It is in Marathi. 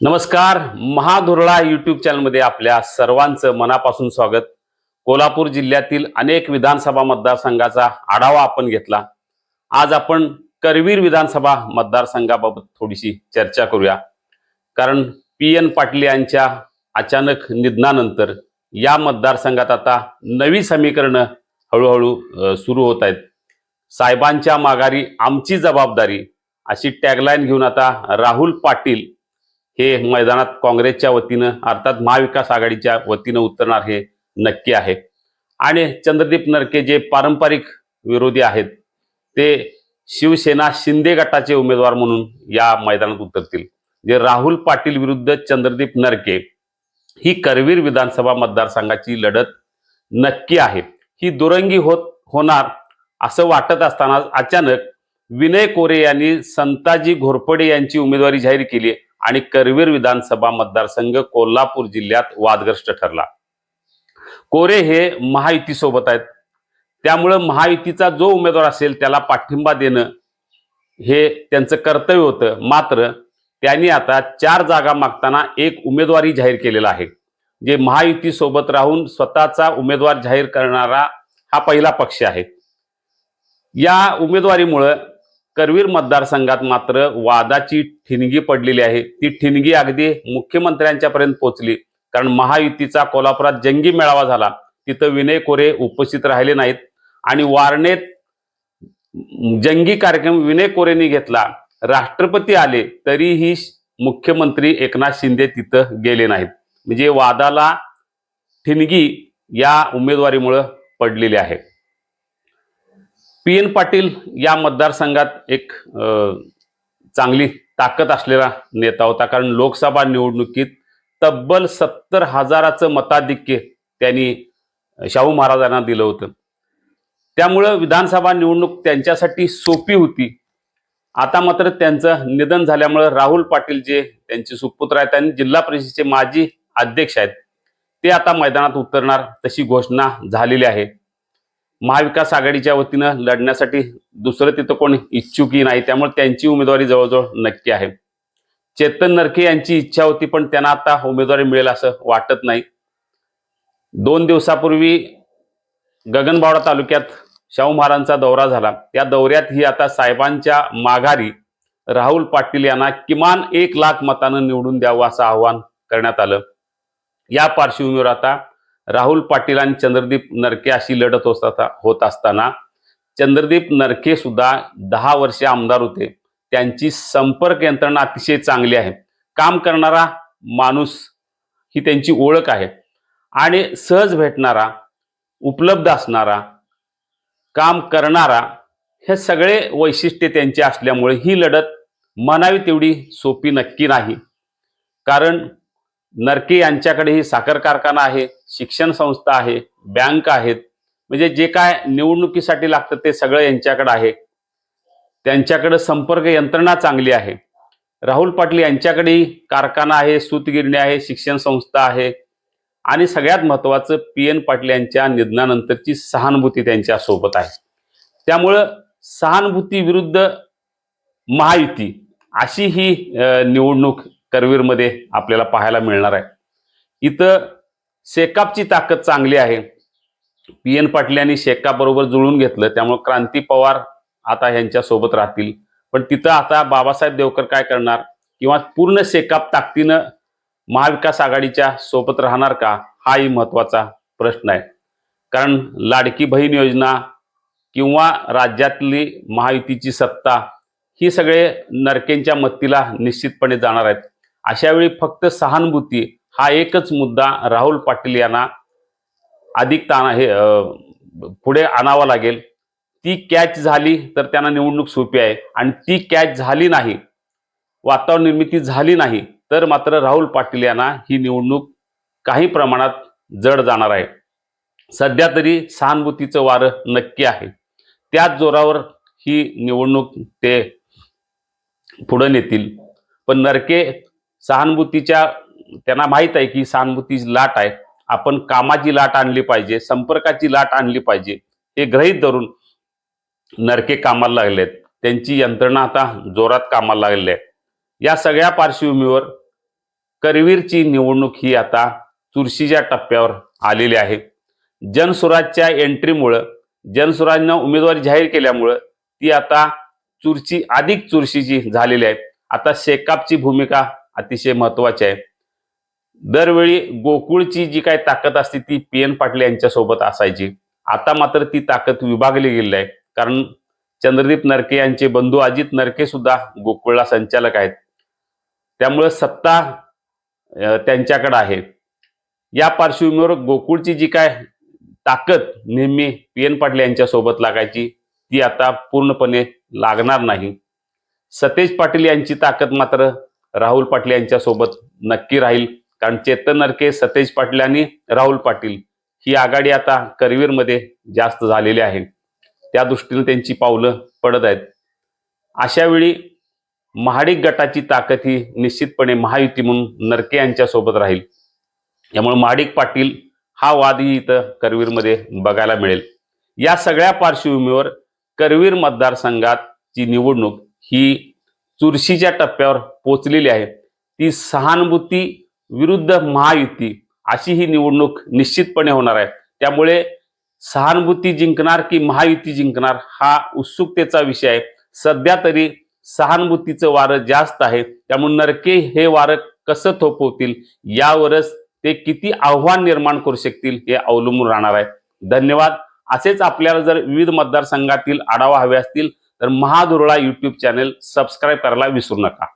नमस्कार महाधुरळा युट्यूब चॅनलमध्ये आपल्या सर्वांचं मनापासून स्वागत. कोल्हापूर जिल्ह्यातील अनेक विधानसभा मतदारसंघाचा आढावा आपण घेतला. आज आपण करवीर विधानसभा मतदारसंघाबाबत थोडीशी चर्चा करूया. कारण पी एन पाटील यांच्या अचानक निधनानंतर या मतदारसंघात आता नवी समीकरणं हळूहळू सुरू होत आहेत. साहेबांच्या माघारी आमची जबाबदारी अशी टॅगलाईन घेऊन आता राहुल पाटील हे मैदानात काँग्रेसच्या वतीनं अर्थात महाविकास आघाडीच्या वतीनं उतरणार हे नक्की आहे. आणि चंद्रदीप नरके जे पारंपरिक विरोधी आहेत ते शिवसेना शिंदे गटाचे उमेदवार म्हणून या मैदानात उतरतील. जे राहुल पाटील विरुद्ध चंद्रदीप नरके ही करवीर विधानसभा मतदारसंघाची लढत नक्की आहे. ही दुरंगी होत होणार असं वाटत असताना अचानक विनय कोरे यांनी संताजी घोरपडे यांची उमेदवारी जाहीर केली आणि करवीर विधानसभा मतदारसंघ कोल्हापूर जिल्ह्यात वादग्रस्त ठरला. कोरे हे महायुतीसोबत आहेत. त्यामुळं महायुतीचा जो उमेदवार असेल त्याला पाठिंबा देणं हे त्यांचं कर्तव्य होतं. मात्र त्यांनी आता चार जागा मागताना एक उमेदवारी जाहीर केलेला आहे. जे महायुतीसोबत राहून स्वतःचा उमेदवार जाहीर करणारा हा पहिला पक्ष आहे. या उमेदवारीमुळं करवीर मतदारसंघात मात्र वादाची ठिणगी पडलेली आहे. ती ठिणगी अगदी मुख्यमंत्र्यांच्यापर्यंत पोहोचली. कारण महायुतीचा कोल्हापुरात जंगी मेळावा झाला. तिथं विनय कोरे उपस्थित राहिले नाहीत. आणि वारणेत जंगी कार्यक्रम विनय कोरेंनी घेतला. राष्ट्रपती आले तरीही मुख्यमंत्री एकनाथ शिंदे तिथं गेले नाहीत. म्हणजे वादाला ठिणगी या उमेदवारीमुळं पडलेली आहे. पी एन पाटील या मतदारसंघात एक चांगली ताकद असलेला नेता होता. कारण लोकसभा निवडणुकीत तब्बल सत्तर हजाराचं मताधिक्य त्यांनी शाहू महाराजांना दिलं होतं. त्यामुळं विधानसभा निवडणूक त्यांच्यासाठी सोपी होती. आता मात्र त्यांचं निधन झाल्यामुळं राहुल पाटील जे त्यांचे सुपुत्र आहेत आणि जिल्हा परिषदेचे माजी अध्यक्ष आहेत ते आता मैदानात उतरणार तशी घोषणा झालेली आहे. महाविकास आघाडीच्या वतीनं लढण्यासाठी दुसरं तिथं कोण इच्छुकही नाही त्यामुळे त्यांची उमेदवारी जवळजवळ नक्की आहे. चेतन नरके यांची इच्छा होती पण त्यांना आता उमेदवारी मिळेल असं वाटत नाही. दोन दिवसापूर्वी गगनबावडा तालुक्यात शाहू महाराजांचा दौरा झाला. त्या दौऱ्यात ही आता साहेबांच्या माघारी राहुल पाटील यांना किमान एक लाख मतानं निवडून द्यावं असं आवाहन करण्यात आलं. या पार्श्वभूमीवर आता राहुल पाटील आणि चंद्रदीप नरके अशी लढत होत असता- होत असताना चंद्रदीप नरके सुद्धा दहा वर्षे आमदार होते. त्यांची संपर्क यंत्रणा अतिशय चांगली आहे. काम करणारा माणूस ही त्यांची ओळख आहे. आणि सहज भेटणारा उपलब्ध असणारा काम करणारा हे सगळे वैशिष्ट्ये त्यांची असल्यामुळे ही लढत म्हणावी तेवढी सोपी नक्की नाही. कारण नरके यांच्याकडेही साखर कारखाना आहे शिक्षण संस्था आहे बँक आहेत. म्हणजे जे काय निवडणुकीसाठी लागतं ते सगळं यांच्याकडे आहे. त्यांच्याकडे संपर्क यंत्रणा चांगली आहे. राहुल पाटील यांच्याकडेही कारखाना आहे सूतगिरणी आहे शिक्षण संस्था आहे. आणि सगळ्यात महत्त्वाचं पी एन पाटील यांच्या निधनानंतरची सहानुभूती त्यांच्यासोबत आहे. त्यामुळं सहानुभूती विरुद्ध महायुती अशी ही निवडणूक करवीरमध्ये आपल्याला पाहायला मिळणार आहे. इथं शेकापची ताकद चांगली आहे. पी एन पाटील यांनी शेकापबरोबर जुळून घेतलं त्यामुळे क्रांती पवार आता यांच्या सोबत राहतील. पण तिथं आता बाबासाहेब देवकर काय करणार? किंवा पूर्ण शेकाप ताकदीनं महाविकास आघाडीच्या सोबत राहणार का? हाही महत्त्वाचा प्रश्न आहे. कारण लाडकी बहीण योजना किंवा राज्यातली महायुतीची सत्ता ही सगळे नरकेंच्या मत्तीला निश्चितपणे जाणार आहेत. अशा वेळी फक्त सहानुभूती हा एकच मुद्दा राहुल पाटील यांना अधिक ताना हे पुढे आणावा लागेल. ती कॅच झाली तर त्यांना निवडणूक सोपी आहे. आणि ती कॅच झाली नाही वातावरण निर्मिती झाली नाही तर मात्र राहुल पाटील यांना ही निवडणूक काही प्रमाणात जड जाणार आहे. सध्या तरी सहानुभूतीचं वारं नक्की आहे. त्याच जोरावर ही निवडणूक ते पुढे नेतील. पण नरके सहानुभूतीच्या त्यांना माहीत आहे की सहानुभूतीची लाट आहे आपण कामाची लाट आणली पाहिजे संपर्काची लाट आणली पाहिजे हे गृहीत धरून नरके कामाला लागले आहेत. त्यांची यंत्रणा आता जोरात कामाला लागलेली आहे. या सगळ्या पार्श्वभूमीवर करवीरची निवडणूक ही आता चुरशीच्या टप्प्यावर आलेली आहे. जनसुराजच्या एंट्रीमुळं जनसुराजनं उमेदवारी जाहीर केल्यामुळं ती आता चुरशी अधिक चुरशीची झालेली आहे. आता शेकापची भूमिका अतिशय महत्वाची आहे दरवेळी गोकुळची जी काही ताकद असते ती पी एन पाटील यांच्यासोबत असायची. आता मात्र ती ताकद विभागली गेलेली आहे. कारण चंद्रदीप नरके यांचे बंधू अजित नरके सुद्धा गोकुळला संचालक आहेत. त्यामुळे सत्ता त्यांच्याकडे आहे. या पार्श्वभूमीवर गोकुळची जी काय ताकद नेहमी पी एन पाटील यांच्यासोबत लागायची ती आता पूर्णपणे लागणार नाही. सतेज पाटील यांची ताकद मात्र राहुल पाटील यांच्यासोबत नक्की राहील. कारण चेतन नरके सतेज पाटील आणि राहुल पाटील ही आघाडी आता करवीरमध्ये जास्त झालेली आहे. त्या दृष्टीने त्यांची पावलं पडत आहेत. अशा वेळी महाडिक गटाची ताकद ही निश्चितपणे महायुती म्हणून नरके यांच्यासोबत राहील. त्यामुळे महाडिक पाटील हा वादही इथं करवीरमध्ये बघायला मिळेल. या सगळ्या पार्श्वभूमीवर करवीर मतदारसंघाची निवडणूक ही चुरशीच्या टप्प्यावर पोचलेली आहे. ती सहानुभूती विरुद्ध महायुती अशी ही निवडणूक निश्चितपणे होणार आहे. त्यामुळे सहानुभूती जिंकणार की महायुती जिंकणार हा उत्सुकतेचा विषय आहे. सध्या तरी सहानुभूतीचं वारं जास्त आहे. त्यामुळे नरके हे वारं कसं थोपवतील यावरच ते किती आव्हान निर्माण करू शकतील हे अवलंबून राहणार आहे. धन्यवाद. असेच आपल्याला जर विविध मतदारसंघातील आढावा हवे असतील तर महादुर्ळा युट्यूब चॅनेल सबस्क्राईब करायला विसरू नका.